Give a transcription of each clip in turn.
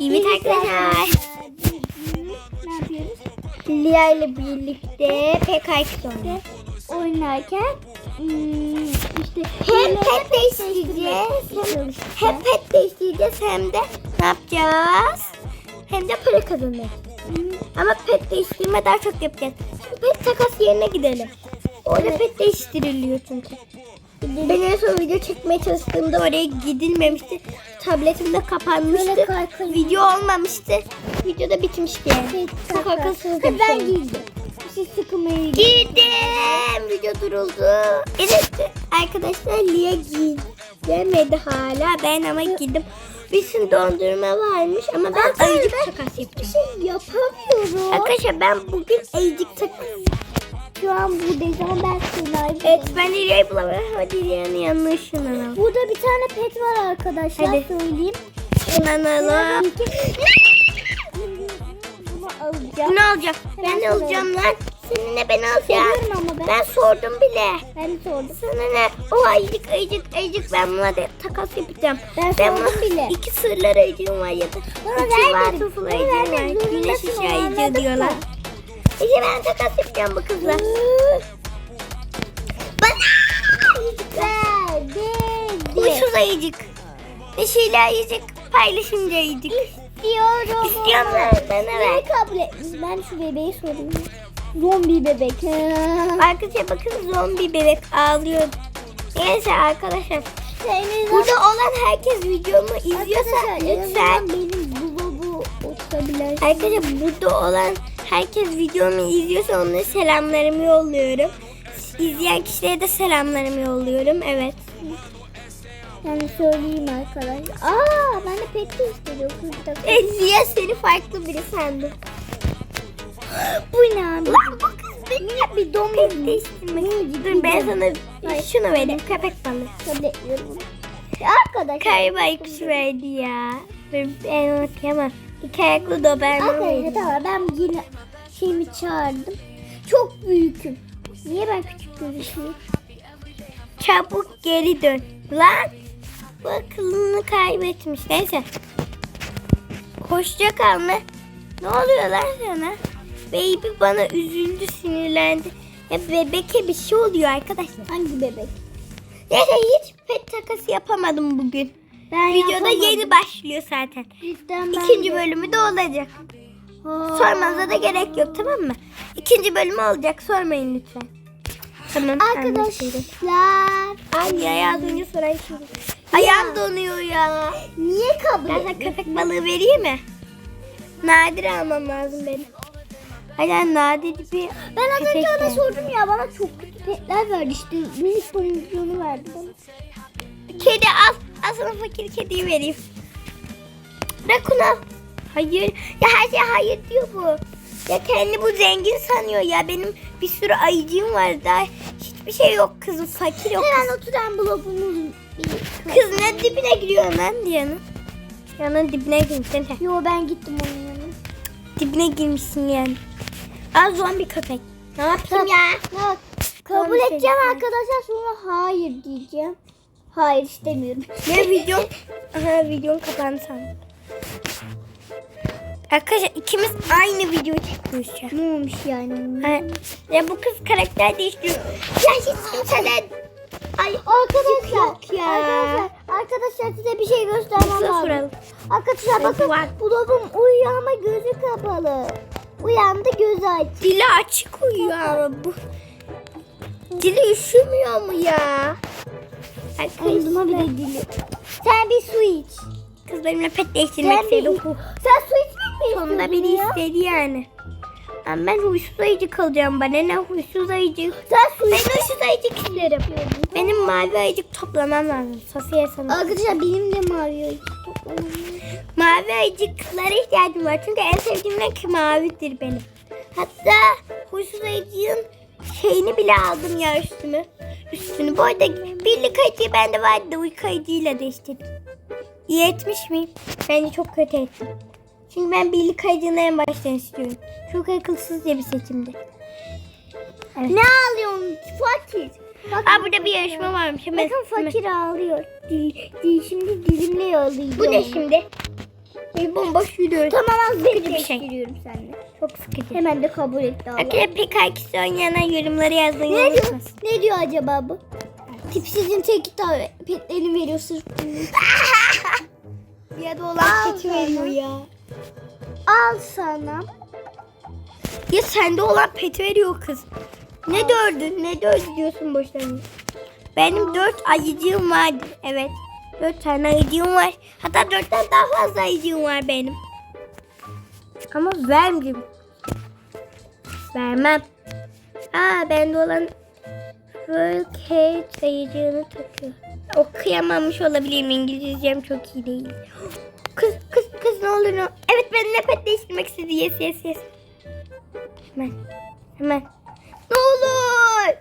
Evet arkadaşlar. Ne yapıyoruz? Lia ile birlikte PK2 oynuyoruz. Oynarken hmm, işte Hem pet değiştireceğiz. Hem, hem pet değiştireceğiz hem de ne yapacağız? Hem de para kazanacağız. Ama pet değiştirme daha çok yapacağız. Şimdi pet takas yerine gidelim. Orada pet değiştiriliyor çünkü. Ben en son video çekmeye çalıştığımda oraya gidilmemişti. Tabletim de kapanmıştı. Video olmamıştı. Video da bitmişti yani. Çok akılsız bir Ben şey. giydim. Siz sıkılmayı Girdim. Video duruldu. Evet arkadaşlar Lia gidemedi hala. Ben ama gittim. Bir sürü dondurma varmış ama ben ayıcık takas yapacağım. şey yapamıyorum. Arkadaşlar ben bugün ayıcık takas An buradayız ben seni Evet ben de Lia'yı bulamıyorum. Hadi Lia'nın yanına ışınlanalım. Burada bir tane pet var arkadaşlar. Hadi. Söyleyeyim. Işınlanalım. Bunu Bu alacağım. ne olacak? Ben ne alacağım lan? Seninle ben alacağım. Ama ben. Ben sordum bile. Ben sordum. Sana ne? O ayıcık ayıcık ayıcık ben buna da takas yapacağım. Ben Ben sordum bile. iki sırlar ayıcığım var ya da. Bana ayıcığım var. vermedin. Güneş ışığı ayıcığı diyorlar. mı? İşte ben takas yapacağım bu kızla. Verdi. Huysuz ayıcık. Neşeli ayıcık. Paylaşımcı ayıcık. İstiyorum. Ben. Bana ver. Kabul etmiş? Ben şu bebeği sorayım. Zombi bebek. Arkadaşlar bakın zombi bebek ağlıyor. Neyse arkadaşlar. Senin Burada olan herkes videomu izliyorsa lütfen benim bu bu bu oturabilir. Arkadaşlar burada olan herkes videomu izliyorsa onlara selamlarımı yolluyorum. İzleyen kişilere de selamlarımı yolluyorum. Evet. Yani söyleyeyim arkadaşlar. Aa ben de pet istiyorum. Ezgiye seni farklı biri sandım. Bu ne abi? Lan bu kız beni bir domuz değiştirmek. Dur ben sana şunu vereyim köpek balığı. Arkadaşlar. Kayba ikisi verdi ya. Ben onu okuyamam. İki ayaklı Doberman Arkadaşlar verdi. tamam ben yine şeyimi çağırdım. Çok büyüküm. Niye ben küçük gözüküyorum? Çabuk geri dön. Lan bu akıllını kaybetmiş. Neyse. Hoşça kal mı? Ne oluyor lan sana? Baby bana üzüldü sinirlendi. Ya bebeke bir şey oluyor arkadaşlar. Hangi bebek? Neyse hiç pet takası yapamadım bugün. Ben Videoda yapamadım. yeni başlıyor zaten. Cidden İkinci bölümü de olacak. Sormanıza da gerek yok tamam mı? İkinci bölümü olacak sormayın lütfen. Tamam. Arkadaşlar. Ay ya az önce sorayım şimdi. Ayağım donuyor ya. Niye kabul Ben sana köpek balığı vereyim mi? Nadir almam lazım benim. Hayır nadir bir Ben az önce ona sordum ya bana çok kötü petler verdi işte minik boyuncuğunu verdi bana. Kedi al. Al sana fakir kediyi vereyim. Rakun al. Hayır. Ya her şey hayır diyor bu. Ya kendi bu zengin sanıyor ya. Benim bir sürü ayıcığım var daha. Hiçbir şey yok kızım. Fakir yok. Hemen oturan blobumuz Kız ne dibine giriyor lan diyanın. Yanın dibine girmişsin. sen. Yo ben gittim onun yanına. Dibine girmişsin yani. Al zombi köpek. Ne yapayım ya? Ya, kabul Zombi edeceğim seni. arkadaşlar sonra hayır diyeceğim. Hayır istemiyorum. Ne video? Aha videon kapandı sandım. Arkadaşlar ikimiz aynı video an. ne olmuş yani? Ha, Ya bu kız karakter değiştiriyor. Ya hiç kimseden... Ay Arkadaşlar, ya. arkadaşlar, arkadaşlar size bir şey göstermem lazım. Arkadaşlar bakın var? dolabım uyuyor ama gözü kapalı. Uyandı gözü aç. Dili açık uyuyor ama bu. Dili üşümüyor mu ya? Arkadaşlar. bile dili. Sen bir su iç. Kız benimle pet değiştirmek Sen, bir, istedi. sen su mi Sonunda biri ya? istedi yani. Ama ben huysuz ayıcık alacağım. Bana ne huysuz ayıcık. Sen su Ben huysuz ayıcık isterim. Benim mavi ayıcık toplamam lazım. Sofya sana. Arkadaşlar benim de mavi toplamam. Mavi ayıcıklara ihtiyacım var. Çünkü en sevdiğim renk mavidir benim. Hatta huysuz ayıcığın şeyini bile aldım ya üstümü. Üstünü. Bu arada birlik ayıcığı bende vardı uyku ayıcığıyla değiştirdim. İyi etmiş miyim? Bence çok kötü ettim. Çünkü ben birlik ayıcığını en baştan istiyorum. Çok akılsızca bir seçimdi. Evet. Ne ağlıyorsun fakir? Aa burada bir yarışma varmış. Bakın fakir ağlıyor. Dil, dil, şimdi dilimle ağlıyor. Bu ne şimdi? Bir bomboş yürüyoruz. Tamam az Sıkıcı bir şey. değiştiriyorum seninle. Çok sıkıcı. Hemen de kabul etti Allah. Arkadaşlar PKX'i oynayana yorumları yazmayı Ne diyor? Ne diyor acaba bu? Tipsizin teki petlerini veriyor sırf. Ya da olan sana. veriyor ya. Al sana. Ya sende olan peti veriyor kız. Ne dördü? Ne dördü diyorsun boşuna. Benim dört ayıcığım vardı. Evet. Dört tane ayıcığım var. Hatta dörtten daha fazla ayıcığım var benim. Ama vermeyeyim. Vermem. Aa bende olan Full Cage ayıcığını takıyor. Okuyamamış olabilirim. İngilizcem çok iyi değil. Ne olur Evet benimle pet değiştirmek istedi. Yes yes yes. Hemen. Hemen. Ne olur.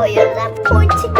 koyalım. pointing.